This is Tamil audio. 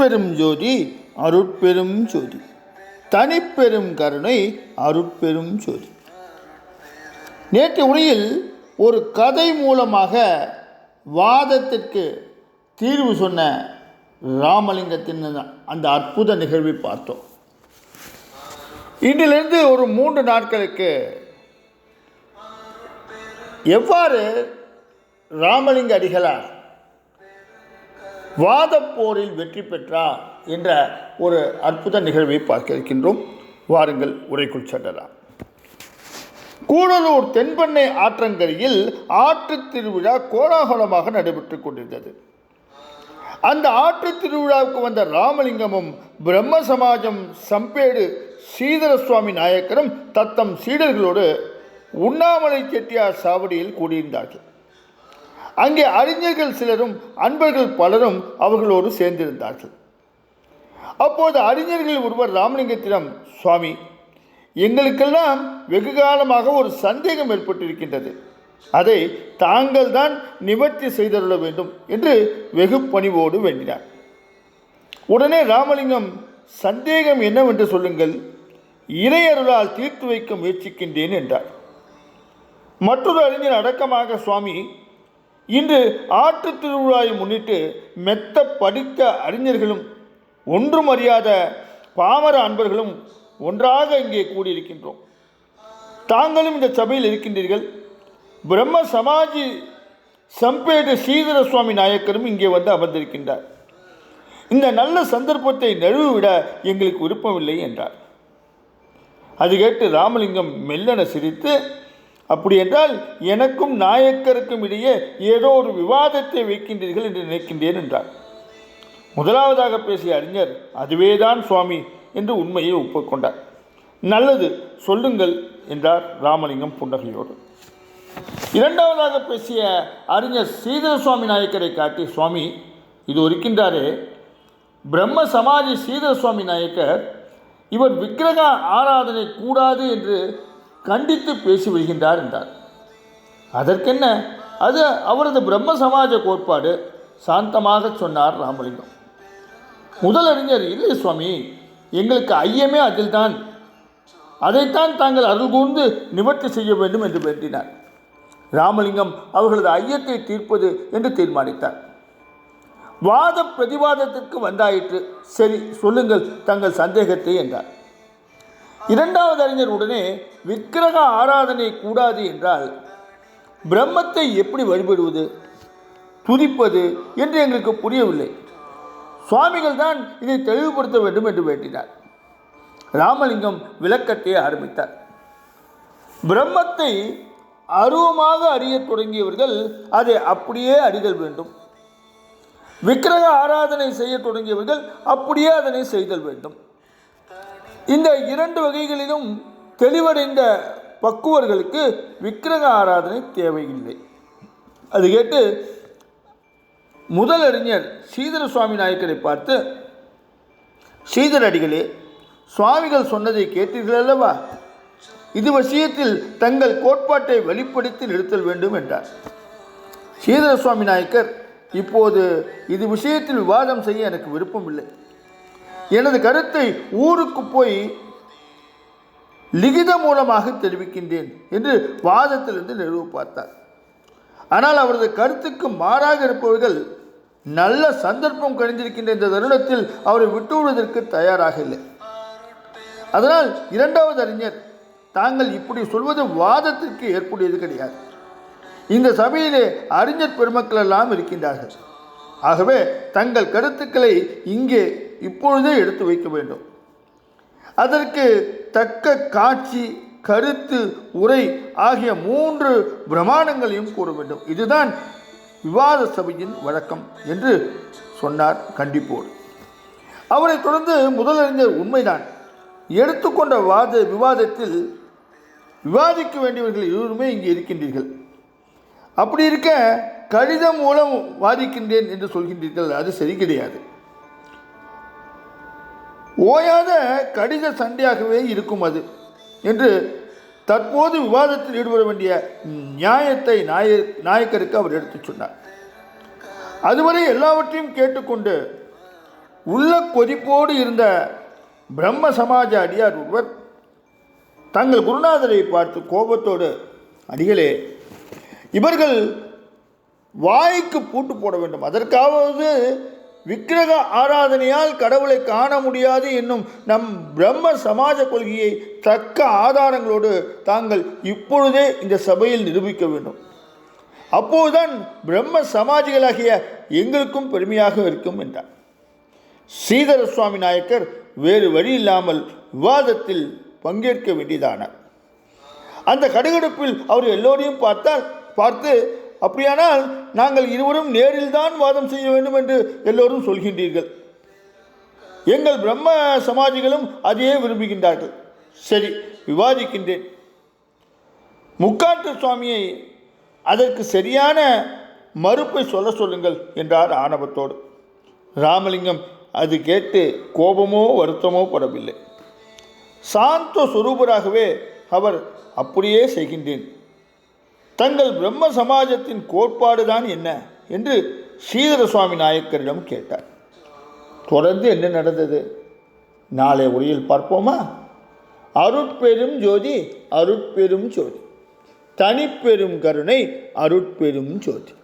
தற்பெரும் ஜோதி அருட்பெரும் ஜோதி. தனிப்பெரும் கருணை அருட்பெரும் ஜோதி. நேற்று உரையில் ஒரு கதை மூலமாக வாதத்திற்கு தீர்வு சொன்ன ராமலிங்கத்தின் அந்த அற்புத நிகழ்வை பார்த்தோம். இன்றிலிருந்து ஒரு மூன்று நாட்களுக்கு எவ்வாறு ராமலிங்க அடிகளார் வாதப்போரில் வெற்றி பெற்றார் என்ற ஒரு அற்புத நிகழ்வை பார்க்க இருக்கின்றோம். வாருங்கள் உரைக்குள் செல்லலாம். கூடலூர் தென்பெண்ணை ஆற்றங்கரையில் ஆற்றுத் திருவிழா கோலாகலமாக நடைபெற்றுக் கொண்டிருந்தது. அந்த ஆற்றுத் திருவிழாவுக்கு வந்த ராமலிங்கமும் பிரம்ம சமாஜம் சம்பேடு ஸ்ரீதர சுவாமி நாயக்கரும் தத்தம் சீடர்களோடு உண்ணாமலை செட்டியார் சாவடியில் கூடியிருந்தார்கள். அங்கே அறிஞர்கள் சிலரும் அன்பர்கள் பலரும் அவர்களோடு சேர்ந்திருந்தார்கள். அப்போது அறிஞர்கள் ஒருவர் ராமலிங்கத்திடம் சுவாமி எங்களுக்கெல்லாம் வெகு காலமாக ஒரு சந்தேகம் ஏற்பட்டிருக்கின்றது. அதை தாங்கள் தான் நிவர்த்தி செய்தருள வேண்டும் என்று வெகு பணிவோடு வேண்டினார். உடனே ராமலிங்கம் சந்தேகம் என்னவென்று சொல்லுங்கள். இறையருளால் தீர்த்து வைக்க முயற்சிக்கின்றேன் என்றார். மற்றொரு அறிஞர் அடக்கமாக சுவாமி இன்று ஆற்றுத் திருவிழாவை முன்னிட்டு மெத்த படித்த அறிஞர்களும் ஒன்றும் அறியாத பாமர அன்பர்களும் ஒன்றாக இங்கே கூடியிருக்கின்றோம். தாங்களும் இந்த சபையில் இருக்கின்றீர்கள். பிரம்ம சமாஜி சம்பேடு ஸ்ரீதர சுவாமி நாயக்கரும் இங்கே வந்து அமர்ந்திருக்கின்றார். இந்த நல்ல சந்தர்ப்பத்தை நழுவிவிட எங்களுக்கு விருப்பமில்லை என்றார். அது கேட்டு ராமலிங்கம் மெல்லென சிரித்து அப்படி என்றால் எனக்கும் நாயக்கருக்கும் இடையே ஏதோ ஒரு விவாதத்தை வைக்கின்றீர்கள் என்று நினைக்கின்றேன் என்றார். முதலாவதாக பேசிய அறிஞர் அதுவேதான் சுவாமி என்று உண்மையை ஒப்புக்கொண்டார். நல்லது சொல்லுங்கள் என்றார் ராமலிங்கம் புன்னகையோடு. இரண்டாவதாக பேசிய அறிஞர் ஸ்ரீதர சுவாமி நாயக்கரை காட்டி சுவாமி இது ஒருக்கின்றாரே பிரம்ம சமாஜி ஸ்ரீதர சுவாமி நாயக்கர் இவர் விக்கிரக ஆராதனை கூடாது என்று கண்டித்து பேசி வருகின்றார் என்றார். அதற்கென்ன? அது அவரது பிரம்ம சமாஜ கோட்பாடு சாந்தமாக சொன்னார் ராமலிங்கம். முதலறிஞர் இல்லை சுவாமி எங்களுக்கு ஐயமே அதில்தான். அதைத்தான் தாங்கள் அருள் கூர்ந்து நிவர்த்தி செய்ய வேண்டும் என்று வேண்டினார். ராமலிங்கம் அவர்களது ஐயத்தை தீர்ப்பது என்று தீர்மானித்தார். வாத பிரதிவாதத்திற்கு வந்தாயிற்று. சரி சொல்லுங்கள் தங்கள் சந்தேகத்தை என்றார். இரண்டாவது அறிஞர் உடனே விக்கிரக ஆராதனை கூடாது என்றால் பிரம்மத்தை எப்படி வழிபடுவது? துதிப்பது? என்று எங்களுக்கு புரியவில்லை. சுவாமிகள் தான் இதை தெளிவுபடுத்த வேண்டும் என்று வேண்டினார். ராமலிங்கம் விளக்கத்தை ஆரம்பித்தார். பிரம்மத்தை அருவமாக அறியத் தொடங்கியவர்கள் அதை அப்படியே அறிதல் வேண்டும். விக்கிரக ஆராதனை செய்ய தொடங்கியவர்கள் அப்படியே அதனை செய்தல் வேண்டும். இந்த இரண்டு வகைகளிலும் தெளிவடைந்த பக்குவர்களுக்கு விக்கிரக ஆராதனை தேவையில்லை. அது கேட்டு முதல் அறிஞர் ஸ்ரீதர சுவாமி நாயக்கரை பார்த்து ஸ்ரீதர் அடிகளே சுவாமிகள் சொன்னதை கேட்டீர்கள் அல்லவா? இது விஷயத்தில் தங்கள் கோட்பாட்டை வெளிப்படுத்தி நிறுத்தல் வேண்டும் என்றார். ஸ்ரீதர சுவாமி நாயக்கர் இப்போது இது விஷயத்தில் விவாதம் செய்ய எனக்கு விருப்பம் இல்லை எனது கருத்தை ஊருக்கு போய் லிகித மூலமாக தெரிவிக்கின்றேன் என்று வாதத்திலிருந்து நிறுவ பார்த்தார். ஆனால் அவரது கருத்துக்கு மாறாக இருப்பவர்கள் நல்ல சந்தர்ப்பம் கணிந்திருக்கின்ற இந்த தருணத்தில் அவரை விட்டுவிடுவதற்கு தயாராக இல்லை. அதனால் இரண்டாவது அறிஞர் தாங்கள் இப்படி சொல்வது வாதத்திற்கு ஏற்புடையது கிடையாது. இந்த சபையிலே அறிஞர் பெருமக்கள் எல்லாம் இருக்கின்றார்கள். ஆகவே தங்கள் கருத்துக்களை இங்கே இப்பொழுதே எடுத்து வைக்க வேண்டும். அதற்கு தக்க காட்சி கருத்து உரை ஆகிய மூன்று பிரமாணங்களையும் கூற வேண்டும். இதுதான் விவாத சபையின் வழக்கம் என்று சொன்னார் கண்டிப்போடு அவரை தொடர்ந்து முதலறிஞர் உண்மைதான். எடுத்துக்கொண்ட வாத விவாதத்தில் விவாதிக்க வேண்டியவர்கள் இருவருமே இங்கே இருக்கின்றீர்கள். அப்படி இருக்க கடிதம் மூலம் வாதிக்கின்றேன் என்று சொல்கின்றீர்கள் அது சரி கிடையாது. ஓயாத கடித சண்டையாகவே இருக்கும் அது என்று தற்போது விவாதத்தில் ஈடுபட வேண்டிய நியாயத்தை நாய நாயக்கருக்கு அவர் எடுத்துச் சொன்னார். அதுவரை எல்லாவற்றையும் கேட்டுக்கொண்டு உள்ள கொதிப்போடு இருந்த பிரம்ம சமாஜ அடியார் ஒருவர் தங்கள் குருநாதரை பார்த்து கோபத்தோடு அடிகளே இவர்கள் வாய்க்கு பூட்டு போட வேண்டும். அதற்காவது விக்கிரக ஆராதனையால் கடவுளை காண முடியாது என்னும் நம் பிரம்ம சமாஜ கொள்கையை தக்க ஆதாரங்களோடு தாங்கள் இப்பொழுதே இந்த சபையில் நிரூபிக்க வேண்டும். அப்போதுதான் பிரம்ம சமாஜிகளாகிய எங்களுக்கும் பெருமையாக இருக்கும் என்றார். ஸ்ரீதர சுவாமி நாயக்கர் வேறு வழி இல்லாமல் விவாதத்தில் பங்கேற்க வேண்டியதானார். அந்த கடுகடுப்பில் அவர் எல்லோரையும் பார்த்தால் பார்த்து அப்படியானால் நாங்கள் இருவரும் நேரில் தான் வாதம் செய்ய வேண்டும் என்று எல்லோரும் சொல்கின்றீர்கள். எங்கள் பிரம்ம சமாஜிகளும் அதையே விரும்புகின்றார்கள். சரி விவாதிக்கின்றேன். முக்காட்டு சுவாமியை அதற்கு சரியான மறுப்பை சொல்ல சொல்லுங்கள் என்றார் ஆணவத்தோடு. ராமலிங்கம் அது கேட்டு கோபமோ வருத்தமோ படவில்லை. சாந்த சுரூபராகவே அவர் அப்படியே செய்கின்றேன். தங்கள் பிரம்ம சமாஜத்தின் கோட்பாடு தான் என்ன என்று ஸ்ரீதர சுவாமி நாயக்கரிடம் கேட்டார். தொடர்ந்து என்ன நடந்தது? நாளை உரையில் பார்ப்போமா? அருட்பெரும் ஜோதி அருட்பெரும் ஜோதி. தனிப்பெரும் கருணை அருட்பெரும் ஜோதி.